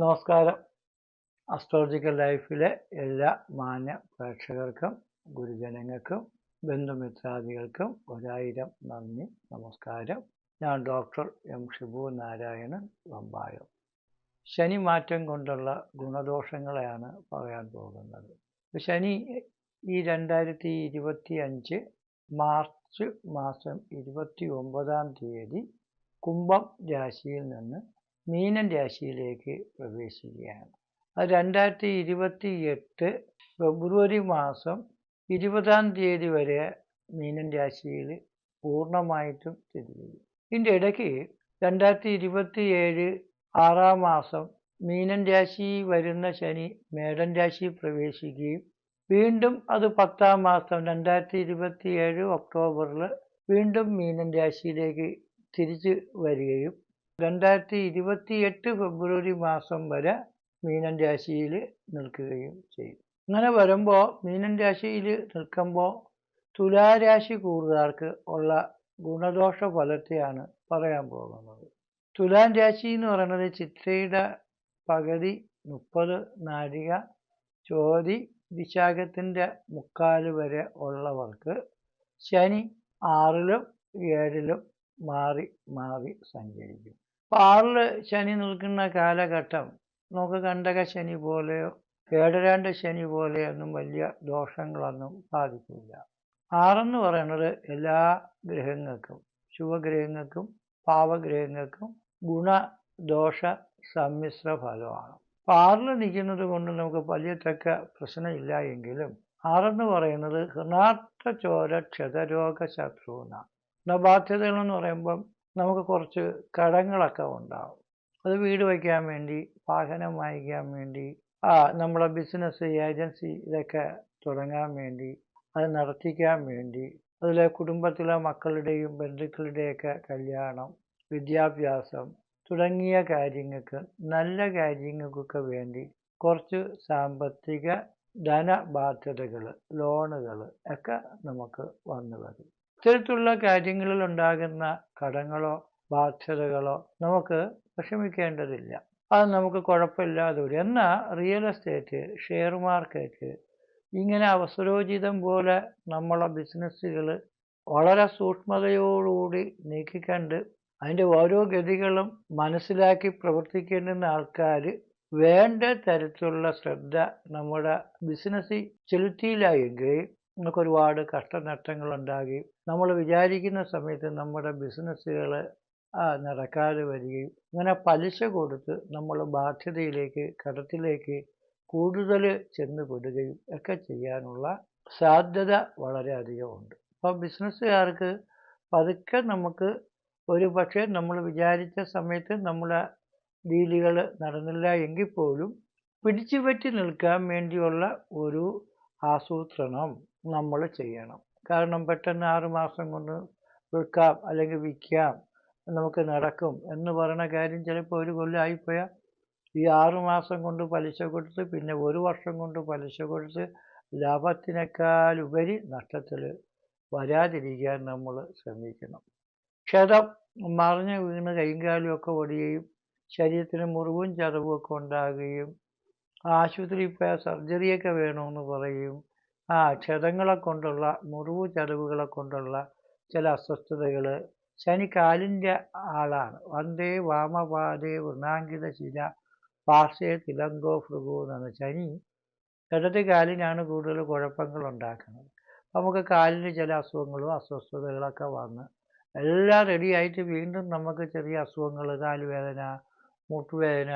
നമസ്കാരം. അസ്ട്രോളജിക്കൽ ലൈഫിലെ എല്ലാ മാന്യ പ്രേക്ഷകർക്കും ഗുരുജനങ്ങൾക്കും ബന്ധുമിത്രാദികൾക്കും ഒരായിരം നന്ദി നമസ്കാരം. ഞാൻ ഡോക്ടർ എം ഷിബു നാരായണൻ വമ്പായം. ശനി മാറ്റം കൊണ്ടുള്ള ഗുണദോഷങ്ങളെയാണ് പറയാൻ പോകുന്നത്. ശനി ഈ രണ്ടായിരത്തി ഇരുപത്തി അഞ്ച് മാർച്ച് മാസം ഇരുപത്തി ഒമ്പതാം തീയതി കുംഭം രാശിയിൽ നിന്ന് മീനൻ രാശിയിലേക്ക് പ്രവേശിക്കുകയാണ്. അത് രണ്ടായിരത്തി ഇരുപത്തി എട്ട് ഫെബ്രുവരി മാസം ഇരുപതാം തീയതി വരെ മീനൻ രാശിയിൽ പൂർണമായിട്ടും സ്ഥിതി ചെയ്യും. ഇതിന്റെ ഇടയ്ക്ക് രണ്ടായിരത്തി ഇരുപത്തി ഏഴ് ആറാം മാസം മീനൻ രാശി വരുന്ന ശനി മേടൻ രാശി പ്രവേശിക്കുകയും വീണ്ടും അത് പത്താം മാസം രണ്ടായിരത്തി ഇരുപത്തി ഏഴ് ഒക്ടോബറിൽ വീണ്ടും മീനൻ രാശിയിലേക്ക് തിരിച്ചു വരികയും രണ്ടായിരത്തി ഇരുപത്തി എട്ട് ഫെബ്രുവരി മാസം വരെ മീനൻ രാശിയിൽ നിൽക്കുകയും ചെയ്യും. അങ്ങനെ വരുമ്പോൾ മീനൻ രാശിയിൽ നിൽക്കുമ്പോൾ തുലാരാശി കൂടുതലാർക്ക് ഉള്ള ഗുണദോഷ ഫലത്തെയാണ് പറയാൻ പോകുന്നത്. തുലാൻ രാശി എന്ന് പറയുന്നത് ചിത്രയുടെ പകുതി മുപ്പത് നാഴിക ചോതി വിശാഖത്തിന്റെ മുക്കാൽ വരെ ഉള്ളവർക്ക് ശനി ആറിലും ഏഴിലും മാറി മാറി സഞ്ചരിക്കും. ആറിൽ ശനി നിൽക്കുന്ന കാലഘട്ടം നമുക്ക് കണ്ടക ശനി പോലെയോ ഏഴരാണ്ട് ശനി പോലെയൊന്നും വലിയ ദോഷങ്ങളൊന്നും ബാധിക്കില്ല ആറെന്ന് പറയുന്നത് എല്ലാ ഗ്രഹങ്ങൾക്കും ശുഭഗ്രഹങ്ങൾക്കും പാവഗ്രഹങ്ങൾക്കും ഗുണദോഷ സമ്മിശ്ര ഫലമാണ്. പാറിൽ നിൽക്കുന്നത് കൊണ്ട് നമുക്ക് വലിയ തക്ക പ്രശ്നമില്ല എങ്കിലും ആറെന്ന് പറയുന്നത് ഹൃണാർത്ഥ ചോര ക്ഷതരോഗ ശത്രുന ബാധ്യതകളെന്ന് പറയുമ്പം നമുക്ക് കുറച്ച് കടങ്ങളൊക്കെ ഉണ്ടാവും. അത് വീട് വയ്ക്കാൻ വേണ്ടി വാഹനം വാങ്ങിക്കാൻ വേണ്ടി ആ നമ്മളെ ബിസിനസ് ഏജൻസി ഇതൊക്കെ തുടങ്ങാൻ വേണ്ടി അത് നടത്തിക്കാൻ വേണ്ടി അതിലെ കുടുംബത്തിലെ മക്കളുടെയും ബന്ധുക്കളുടെയൊക്കെ കല്യാണം വിദ്യാഭ്യാസം തുടങ്ങിയ കാര്യങ്ങൾക്ക് നല്ല കാര്യങ്ങൾക്കൊക്കെ വേണ്ടി കുറച്ച് സാമ്പത്തിക ധനബാധ്യതകൾ ലോണുകൾ ഒക്കെ നമുക്ക് വന്നു വരും. ഇത്തരത്തിലുള്ള കാര്യങ്ങളിൽ ഉണ്ടാകുന്ന കടങ്ങളോ ബാധ്യതകളോ നമുക്ക് വിഷമിക്കേണ്ടതില്ല. അത് നമുക്ക് കുഴപ്പമില്ലാതെ വരും. എന്നാൽ റിയൽ എസ്റ്റേറ്റ് ഷെയർ മാർക്കറ്റ് ഇങ്ങനെ അവസരോചിതം പോലെ നമ്മളെ ബിസിനസ്സുകൾ വളരെ സൂക്ഷ്മതയോടുകൂടി നീക്കിക്കണ്ട് അതിന്റെ ഓരോ ഗതികളും മനസ്സിലാക്കി പ്രവർത്തിക്കേണ്ടുന്ന ആൾക്കാർ വേണ്ട തരത്തിലുള്ള ശ്രദ്ധ നമ്മുടെ ബിസിനസ്സിൽ ചെലുത്തിയില്ലെങ്കിൽ നമുക്ക് ഒരുപാട് കഷ്ടനഷ്ടങ്ങൾ ഉണ്ടാകുകയും നമ്മൾ വിചാരിക്കുന്ന സമയത്ത് നമ്മുടെ ബിസിനസ്സുകൾ നടക്കാതെ വരികയും അങ്ങനെ പലിശ കൊടുത്ത് നമ്മൾ ബാധ്യതയിലേക്ക് കടത്തിലേക്ക് കൂടുതൽ ചെന്ന് പെടുകയും ഒക്കെ ചെയ്യാനുള്ള സാധ്യത വളരെയധികമുണ്ട് അപ്പോൾ ബിസിനസ്സുകാർക്ക് പതുക്കെ നമുക്ക് ഒരു പക്ഷേ നമ്മൾ വിചാരിച്ച സമയത്ത് നമ്മുടെ ഡീലുകൾ നടന്നില്ല എങ്കിൽ പോലും പിടിച്ചു പറ്റി നിൽക്കാൻ വേണ്ടിയുള്ള ഒരു ആസൂത്രണം നമ്മൾ ചെയ്യണം. കാരണം പെട്ടെന്ന് ആറ് മാസം കൊണ്ട് വിൽക്കാം അല്ലെങ്കിൽ വിൽക്കാം നമുക്ക് നടക്കും എന്ന് പറയുന്ന കാര്യം ചിലപ്പോൾ ഒരു കൊല്ലം ആയിപ്പോയാൽ ഈ ആറ് മാസം കൊണ്ട് പലിശ കൊടുത്ത് പിന്നെ ഒരു വർഷം കൊണ്ട് പലിശ കൊടുത്ത് ലാഭത്തിനേക്കാൾ ഉപരി നഷ്ടത്തിൽ വരാതിരിക്കാൻ നമ്മൾ ശ്രമിക്കണം. ക്ഷതം മറിഞ്ഞ് വീണ് കൈകാലും ഒക്കെ ഒടിയുകയും ശരീരത്തിന് മുറിവും ചതവും ഒക്കെ ഉണ്ടാകുകയും ആശുപത്രിയിൽ പോയാൽ സർജറിയൊക്കെ വേണമെന്ന് പറയും ആ ക്ഷതങ്ങളെ കൊണ്ടുള്ള മുറിവ് ചതവുകളെ കൊണ്ടുള്ള ചില അസ്വസ്ഥതകൾ ശനി കാലിന്റെ ആളാണ്. വന്ദേ വാമപാദേ വൃണാങ്കിത ശില പാർശ്വേ തിലങ്കോ ഭൃഗു എന്നാണ് ശനി ഇടത് കാലിനാണ് കൂടുതൽ കുഴപ്പങ്ങൾ ഉണ്ടാക്കുന്നത്. നമുക്ക് കാലിന് ചില അസുഖങ്ങളും അസ്വസ്ഥതകളൊക്കെ വന്ന് എല്ലാം റെഡിയായിട്ട് വീണ്ടും നമുക്ക് ചെറിയ അസുഖങ്ങൾ കാലുവേദന മുട്ടുവേദന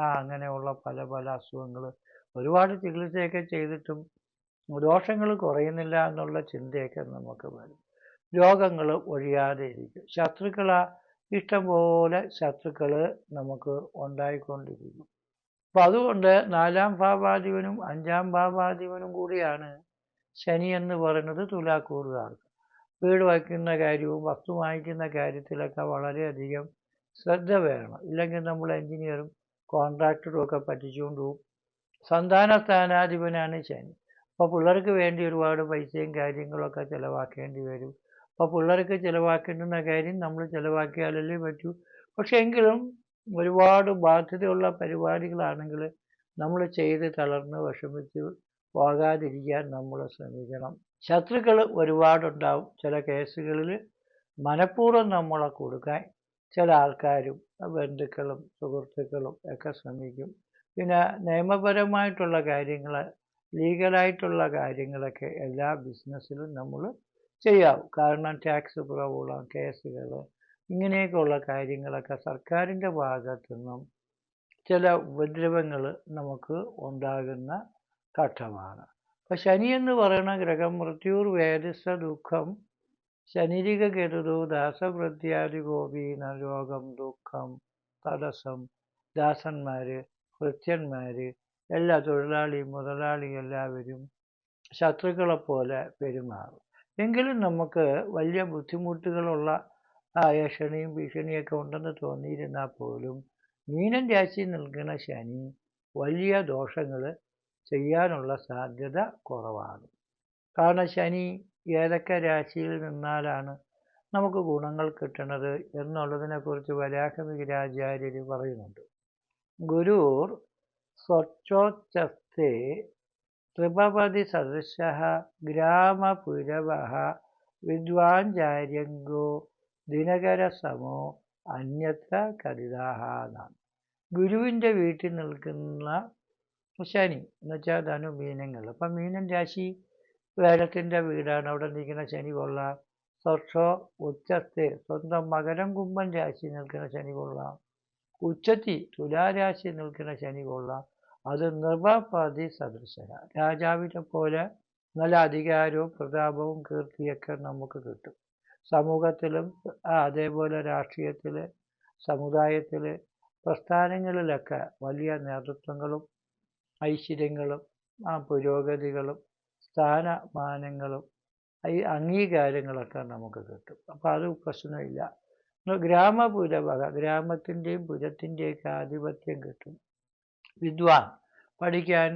ആ അങ്ങനെയുള്ള പല പല അസുഖങ്ങൾ ഒരുപാട് ചികിത്സയൊക്കെ ചെയ്തിട്ടും ദോഷങ്ങൾ കുറയുന്നില്ല എന്നുള്ള ചിന്തയൊക്കെ നമുക്ക് വരും. രോഗങ്ങൾ ഒഴിയാതെ ഇരിക്കും. ശത്രുക്കള ഇഷ്ടംപോലെ ശത്രുക്കൾ നമുക്ക് ഉണ്ടായിക്കൊണ്ടിരിക്കും. അപ്പം അതുകൊണ്ട് നാലാം ഭാവാധിപനും അഞ്ചാം ഭാവാധിപനും കൂടിയാണ് ശനി എന്ന് പറയുന്നത് തുലാക്കൂറുകാർക്ക് വീട് വയ്ക്കുന്ന കാര്യവും വസ്തു വാങ്ങിക്കുന്ന കാര്യത്തിലൊക്കെ വളരെയധികം ശ്രദ്ധ വേണം. ഇല്ലെങ്കിൽ നമ്മൾ എഞ്ചിനീയറും കോൺട്രാക്ടറും ഒക്കെ പറ്റിച്ചുകൊണ്ട് പോകും. സന്താന സ്ഥാനാധിപനാണ് ശനി. അപ്പോൾ പിള്ളേർക്ക് വേണ്ടി ഒരുപാട് പൈസയും കാര്യങ്ങളൊക്കെ ചിലവാക്കേണ്ടി വരും. അപ്പോൾ പിള്ളേർക്ക് ചിലവാക്കേണ്ടുന്ന കാര്യം നമ്മൾ ചിലവാക്കിയാലല്ലേ പറ്റൂ. പക്ഷേ എങ്കിലും ഒരുപാട് ബാധ്യതയുള്ള പരിപാടികളാണെങ്കിൽ നമ്മൾ ചെയ്ത് തളർന്ന് വിഷമിച്ച് പോകാതിരിക്കാൻ നമ്മൾ ശ്രമിക്കണം. ശത്രുക്കൾ ഒരുപാടുണ്ടാവും. ചില കേസുകളിൽ മനഃപൂർവം നമ്മളെ കൊടുക്കാൻ ചില ആൾക്കാരും ബന്ധുക്കളും സുഹൃത്തുക്കളും ഒക്കെ ശ്രമിക്കും. പിന്നെ നിയമപരമായിട്ടുള്ള കാര്യങ്ങൾ ലീഗലായിട്ടുള്ള കാര്യങ്ങളൊക്കെ എല്ലാ ബിസിനസ്സിലും നമ്മൾ ചെയ്യാവും. കാരണം ടാക്സ് കുറവുള്ള കേസുകൾ ഇങ്ങനെയൊക്കെയുള്ള കാര്യങ്ങളൊക്കെ സർക്കാരിന്റെ ഭാഗത്തു നിന്നും ചില ഉപദ്രവങ്ങൾ നമുക്ക് ഉണ്ടാകുന്ന ഘട്ടമാണ്. അപ്പം ശനി എന്ന് പറയുന്ന ഗ്രഹം മൃത്യുർ വേദസ ദുഃഖം ശനിരിക കരുതു ദാസവൃത്യാദി ഗോപീന രോഗം ദുഃഖം തടസ്സം ദാസന്മാർ ഭൃത്യന്മാർ എല്ലാ തൊഴിലാളിയും മുതലാളിയും എല്ലാവരും ശത്രുക്കളെപ്പോലെ പെരുമാറും. എങ്കിലും നമുക്ക് വലിയ ബുദ്ധിമുട്ടുകളുള്ള ഏഷണിയും ഭീഷണിയൊക്കെ ഉണ്ടെന്ന് തോന്നിയിരുന്നാൽ പോലും മീനൻ രാശി നിൽക്കുന്ന ശനി വലിയ ദോഷങ്ങൾ ചെയ്യാനുള്ള സാധ്യത കുറവാണ്. കാരണം ശനി ഏതൊക്കെ രാശിയിൽ നിന്നാലാണ് നമുക്ക് ഗുണങ്ങൾ കിട്ടുന്നത് എന്നുള്ളതിനെക്കുറിച്ച് വരാഹമികരാചാര്യർ പറയുന്നുണ്ട്. ഗുരുർ സ്വച്ഛോച്ചസ്തേ ത്രിപതി സദൃശ ഗ്രാമപുരവ വിദ്വാഞ്ചാര്യങ്കോ ദിനകരസമോ അന്യത്ര കരുതാഹാന്നാണ് ഗുരുവിന്റെ വീട്ടിൽ നിൽക്കുന്ന ശനി എന്ന് വെച്ചാൽ ധനു മീനങ്ങൾ. അപ്പം മീനൻ രാശി വേലത്തിന്റെ വീടാണ്. അവിടെ നിൽക്കുന്ന ശനി കൊള്ളാം. സ്വർഷോ ഉച്ചത്തെ സ്വന്തം മകരം കുംഭൻ രാശി നിൽക്കുന്ന ശനി കൊള്ളാം. ഉച്ചത്തി തുലാരാശി നിൽക്കുന്ന ശനി കൊള്ളാം അത് നിർവപാതി സദൃശന. രാജാവിനെ പോലെ നല്ല അധികാരവും പ്രതാപവും കീർത്തിയൊക്കെ നമുക്ക് കിട്ടും. സമൂഹത്തിലും അതേപോലെ രാഷ്ട്രീയത്തിൽ സമുദായത്തിൽ പ്രസ്ഥാനങ്ങളിലൊക്കെ വലിയ നേതൃത്വങ്ങളും ഐശ്വര്യങ്ങളും പുരോഗതികളും സ്ഥാനമാനങ്ങളും ഈ അംഗീകാരങ്ങളൊക്കെ നമുക്ക് കിട്ടും. അപ്പോൾ അത് പ്രശ്നമില്ല. ഗ്രാമപുരവക ഗ്രാമത്തിന്റെയും പുരത്തിന്റെയൊക്കെ ആധിപത്യം കിട്ടും. വിദ്വാൻ പഠിക്കാൻ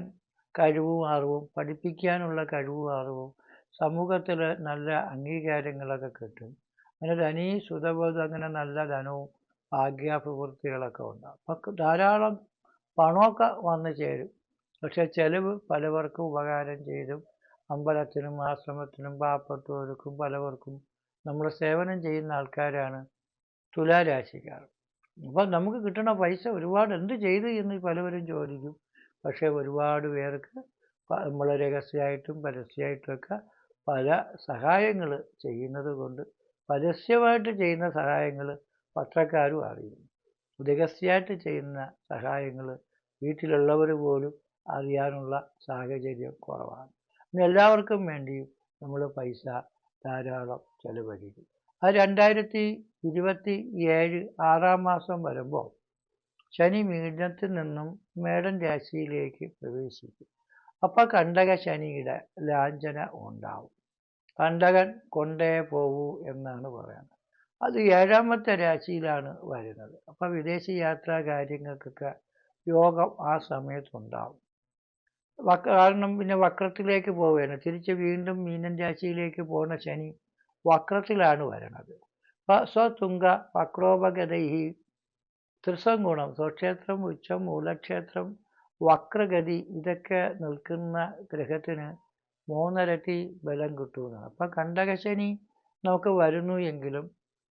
കഴിവും അറിവും പഠിപ്പിക്കാനുള്ള കഴിവും അറിവും സമൂഹത്തിൽ നല്ല അംഗീകാരങ്ങളൊക്കെ കിട്ടും. അങ്ങനെ ധനി സുതബോധം അങ്ങനെ നല്ല ധനവും ഭാഗ്യാഭിവൃദ്ധികളൊക്കെ ഉണ്ടാകും അപ്പം ധാരാളം പണമൊക്കെ വന്നു ചേരും. പക്ഷെ ചെലവ് പലവർക്കും ഉപകാരം ചെയ്തും അമ്പലത്തിനും ആശ്രമത്തിനും പാവപ്പെട്ടവർക്കും പലവർക്കും നമ്മൾ സേവനം ചെയ്യുന്ന ആൾക്കാരാണ് തുലാരാശിക്കാർ. അപ്പം നമുക്ക് കിട്ടുന്ന പൈസ ഒരുപാട് എന്ത് ചെയ്തു എന്ന് പലവരും ചോദിക്കും. പക്ഷേ ഒരുപാട് പേർക്ക് നമ്മൾ രഹസ്യമായിട്ടും പരസ്യമായിട്ടുമൊക്കെ പല സഹായങ്ങൾ ചെയ്യുന്നത് കൊണ്ട് പരസ്യമായിട്ട് ചെയ്യുന്ന സഹായങ്ങൾ പത്രക്കാരും അറിയുന്നു രഹസ്യമായിട്ട് ചെയ്യുന്ന സഹായങ്ങൾ വീട്ടിലുള്ളവർ പോലും അറിയാനുള്ള സാഹചര്യം കുറവാണ്. എല്ലാവർക്കും വേണ്ടിയും നമ്മൾ പൈസ ധാരാളം ചെലവഴിക്കും. അത് രണ്ടായിരത്തി ഇരുപത്തി ഏഴ് ആറാം മാസം വരുമ്പോൾ ശനി മീനത്തിൽ നിന്നും മേടൻ രാശിയിലേക്ക് പ്രവേശിക്കും. അപ്പോൾ കണ്ടക ശനിയുടെ ലാഞ്ചന ഉണ്ടാവും. കണ്ടകൻ കൊണ്ടേ പോകൂ എന്നാണ് പറയുന്നത്. അത് ഏഴാമത്തെ രാശിയിലാണ് വരുന്നത്. അപ്പോൾ വിദേശ യാത്രാ കാര്യങ്ങൾക്കൊക്കെ യോഗം ആ സമയത്തുണ്ടാവും വക്ര കാരണം പിന്നെ വക്രത്തിലേക്ക് പോവുകയാണ് തിരിച്ച് വീണ്ടും മീനൻ രാശിയിലേക്ക് പോകുന്ന ശനി വക്രത്തിലാണ് വരണത് സ്വതുങ്ക വക്രോപഗതൈ ത്രിസംഗുണം സ്വക്ഷേത്രം ഉച്ചം മൂലക്ഷേത്രം വക്രഗതി ഇതൊക്കെ നിൽക്കുന്ന ഗ്രഹത്തിന് മൂന്നരട്ടി ബലം കിട്ടുന്നതാണ് അപ്പം കണ്ടകശനി നമുക്ക് വരുന്നു എങ്കിലും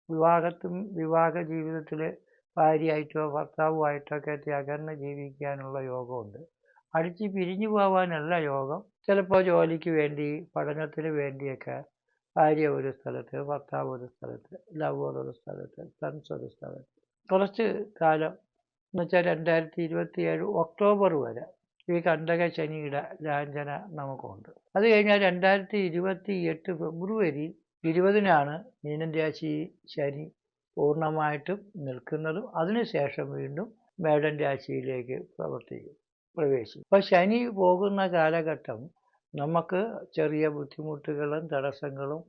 വിവാഹത്തും വിവാഹ ജീവിതത്തിൽ ഭാര്യയായിട്ടോ ഭർത്താവുമായിട്ടോ ഒക്കെ അകന്ന് ജീവിക്കാനുള്ള യോഗമുണ്ട്. അടിച്ച് പിരിഞ്ഞു പോകാനല്ല യോഗം. ചിലപ്പോൾ ജോലിക്ക് വേണ്ടി പഠനത്തിന് വേണ്ടിയൊക്കെ ഭാര്യ ഒരു സ്ഥലത്ത് ഭർത്താവ് ഒരു സ്ഥലത്ത് ലവർ ഒരു സ്ഥലത്ത് ഫ്രണ്ട്സ് ഒരു സ്ഥലത്ത്. കുറച്ച് കാലം എന്ന് വെച്ചാൽ രണ്ടായിരത്തി ഇരുപത്തി ഏഴ് ഒക്ടോബർ വരെ ഈ കണ്ടക ശനിയുടെ ലാഞ്ചന നമുക്കുണ്ട്. അത് കഴിഞ്ഞാൽ രണ്ടായിരത്തി ഇരുപത്തി എട്ട് ഫെബ്രുവരി ഇരുപതിനാണ് മീനൻ രാശി ശനി പൂർണമായിട്ടും നിൽക്കുന്നതും അതിനുശേഷം വീണ്ടും മേടൻ രാശിയിലേക്ക് പ്രവർത്തിക്കും പ്രവേശിക്കും. അപ്പോൾ ശനി പോകുന്ന കാലഘട്ടം നമുക്ക് ചെറിയ ബുദ്ധിമുട്ടുകളും തടസ്സങ്ങളും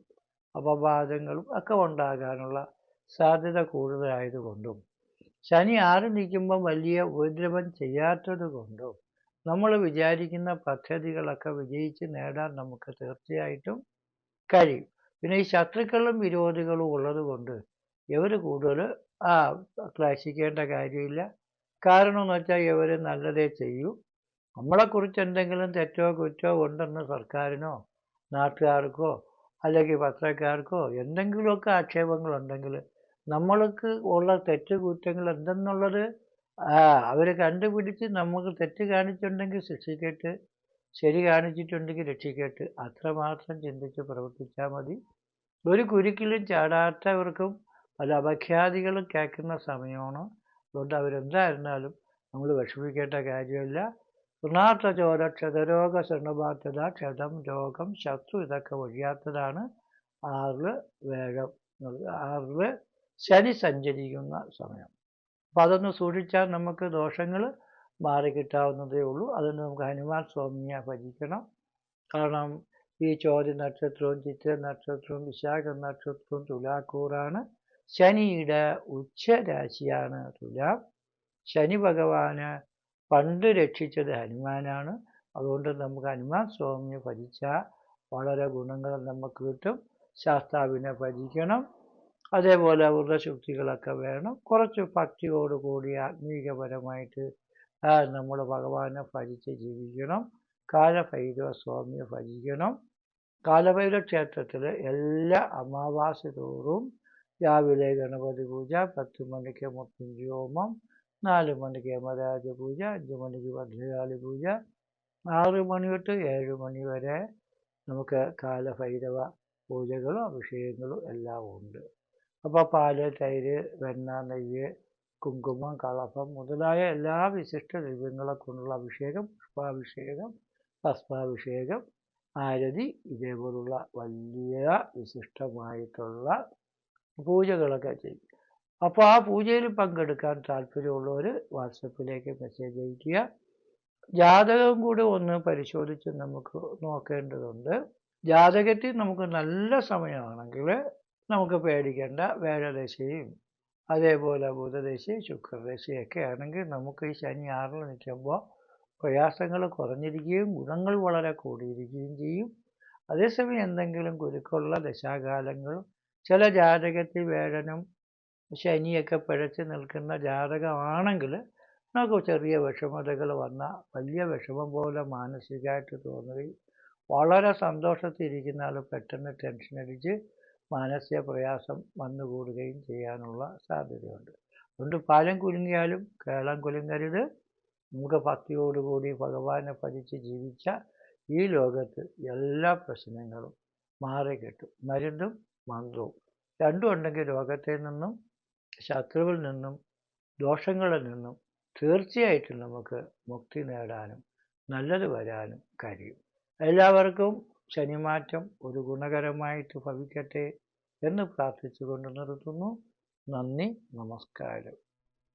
അപവാദങ്ങളും ഒക്കെ ഉണ്ടാകാനുള്ള സാധ്യത കൂടുതലായതുകൊണ്ടും ശനി ആറ് നിൽക്കുമ്പം വലിയ ഉപദ്രവം ചെയ്യാത്തത് കൊണ്ടും നമ്മൾ വിചാരിക്കുന്ന പദ്ധതികളൊക്കെ വിജയിച്ച് നേടാൻ നമുക്ക് തീർച്ചയായിട്ടും കഴിയും. പിന്നെ ഈ ശത്രുക്കളും വിരോധികളും ഉള്ളത് കൊണ്ട് ഇവർ കൂടുതൽ ആ ക്ലേശിക്കേണ്ട കാര്യമില്ല. കാരണം എന്ന് വെച്ചാൽ ഇവർ നല്ലതേ ചെയ്യൂ. നമ്മളെക്കുറിച്ച് എന്തെങ്കിലും തെറ്റോ കുറ്റോ ഉണ്ടെന്ന് സർക്കാരിനോ നാട്ടുകാർക്കോ അല്ലെങ്കിൽ പത്രക്കാർക്കോ എന്തെങ്കിലുമൊക്കെ ആക്ഷേപങ്ങളുണ്ടെങ്കിൽ നമ്മൾക്ക് ഉള്ള തെറ്റ് കുറ്റങ്ങൾ എന്തെന്നുള്ളത് അവർ കണ്ടുപിടിച്ച് നമുക്ക് തെറ്റ് കാണിച്ചിട്ടുണ്ടെങ്കിൽ ശിക്ഷിക്കട്ട് ശരി കാണിച്ചിട്ടുണ്ടെങ്കിൽ രക്ഷിക്കട്ട്. അത്രമാത്രം ചിന്തിച്ച് പ്രവർത്തിച്ചാൽ മതി. ഒരു കുരുക്കിലും ചാടാത്തവർക്കും പല അപഖ്യാതികളും കേൾക്കുന്ന സമയമാണ്. അതുകൊണ്ട് അവരെന്തായിരുന്നാലും നമ്മൾ വിഷമിക്കേണ്ട കാര്യമില്ല. ഋണാർത്ഥ ചോര ക്ഷതരോഗ ശരണബാധ്യത ക്ഷതം രോഗം ശത്രു ഇതൊക്കെ ഒഴിയാത്തതാണ് ആറിൽ വേഗം ആറിൽ ശനി സഞ്ചരിക്കുന്ന സമയം. അപ്പം അതൊന്ന് സൂക്ഷിച്ചാൽ നമുക്ക് ദോഷങ്ങൾ മാറിക്കിട്ടാവുന്നതേ ഉള്ളൂ. അതുകൊണ്ട് നമുക്ക് ഹനുമാൻ സ്വാമിയെ ഭജിക്കണം. കാരണം ഈ ചോദ്യ നക്ഷത്രവും ചിത്ര നക്ഷത്രവും വിശാഖ നക്ഷത്രവും തുലാക്കൂറാണ്. ശനിയുടെ ഉച്ചരാശിയാണ് തുലാം. ശനി ഭഗവാന് പണ്ട് രക്ഷിച്ചത് ഹനുമാനാണ്. അതുകൊണ്ട് നമുക്ക് ഹനുമാൻ സ്വാമിയെ ഭജിച്ചാൽ വളരെ ഗുണങ്ങൾ നമുക്ക് കിട്ടും. ശാസ്താവിനെ ഭജിക്കണം. അതേപോലെ വ്രതശുദ്ധികളൊക്കെ വേണം. കുറച്ച് ഭക്തിയോടുകൂടി ആത്മീകപരമായിട്ട് നമ്മൾ ഭഗവാനെ ഭജിച്ച് ജീവിക്കണം. കാലഭൈരവ സ്വാമിയെ ഭജിക്കണം. കാലഭൈരവ ക്ഷേത്രത്തിൽ എല്ലാ അമാവാസി തോറും രാവിലെ ഗണപതി പൂജ പത്ത് മണിക്ക് ഹോമം നാല് മണിക്ക് യമരാജ പൂജ അഞ്ച് മണിക്ക് ഭദ്രകാളി പൂജ ആറ് മണി തൊട്ട് ഏഴ് മണി വരെ നമുക്ക് കാലഭൈരവ പൂജകളും അഭിഷേകങ്ങളും എല്ലാം ഉണ്ട്. അപ്പോൾ പാൽ തൈര് വെണ്ണ നെയ്യ് കുങ്കുമം കളഭം മുതലായ എല്ലാ വിശിഷ്ട ദ്രവ്യങ്ങളെ കൊണ്ടുള്ള അഭിഷേകം പുഷ്പാഭിഷേകം ഭസ്മാഭിഷേകം ആരതി ഇതേപോലുള്ള വലിയ വിശിഷ്ടമായിട്ടുള്ള പൂജകളൊക്കെ ചെയ്യും. അപ്പോൾ ആ പൂജയിൽ പങ്കെടുക്കാൻ താല്പര്യമുള്ളവർ വാട്സപ്പിലേക്ക് മെസ്സേജ് അയക്കുക ജാതകം കൂടി ഒന്ന് പരിശോധിച്ച് നമുക്ക് നോക്കേണ്ടതുണ്ട്. ജാതകത്തിൽ നമുക്ക് നല്ല സമയമാണെങ്കിൽ നമുക്ക് പേടിക്കേണ്ട വേഴദശയും അതേപോലെ ബുധദശയും ശുക്രദശയൊക്കെ ആണെങ്കിൽ നമുക്ക് ഈ ശനി ആറിൽ നിൽക്കുമ്പോൾ പ്രയാസങ്ങൾ കുറഞ്ഞിരിക്കുകയും ഗുണങ്ങൾ വളരെ കൂടിയിരിക്കുകയും ചെയ്യും. അതേസമയം എന്തെങ്കിലും കുരുക്കുള്ള ദശാകാലങ്ങളും ചില ജാതകത്തിൽ വേഴനും ശനിയൊക്കെ പിഴച്ച് നിൽക്കുന്ന ജാതകമാണെങ്കിൽ നമുക്ക് ചെറിയ വിഷമതകൾ വന്ന വലിയ വിഷമം പോലെ മാനസികമായിട്ട് തോന്നുകയും വളരെ സന്തോഷത്തിരിക്കുന്ന ആൾ പെട്ടെന്ന് ടെൻഷൻ അടിച്ച് മാനസിക പ്രയാസം വന്നുകൂടുകയും ചെയ്യാനുള്ള സാധ്യതയുണ്ട്. അതുകൊണ്ട് പാലം കുലുങ്ങിയാലും കേളം കുലുങ്ങരുത്. നമുക്ക് ഭക്തിയോടുകൂടി ഭഗവാനെ ഭജിച്ച് ജീവിച്ച ഈ ലോകത്ത് എല്ലാ പ്രശ്നങ്ങളും മാറിക്കിട്ടും. മരുന്നും മന്ത്രവും രണ്ടും ഉണ്ടെങ്കിൽ രോഗത്തിൽ നിന്നും ശത്രുവിൽ നിന്നും ദോഷങ്ങളിൽ നിന്നും തീർച്ചയായിട്ടും നമുക്ക് മുക്തി നേടാനും നല്ലത് വരാനും കഴിയും. എല്ലാവർക്കും ശനിമാറ്റം ഒരു ഗുണകരമായിട്ട് ഭവിക്കട്ടെ എന്ന് പ്രാർത്ഥിച്ചുകൊണ്ട് നിർത്തുന്നു. നന്ദി നമസ്കാരം.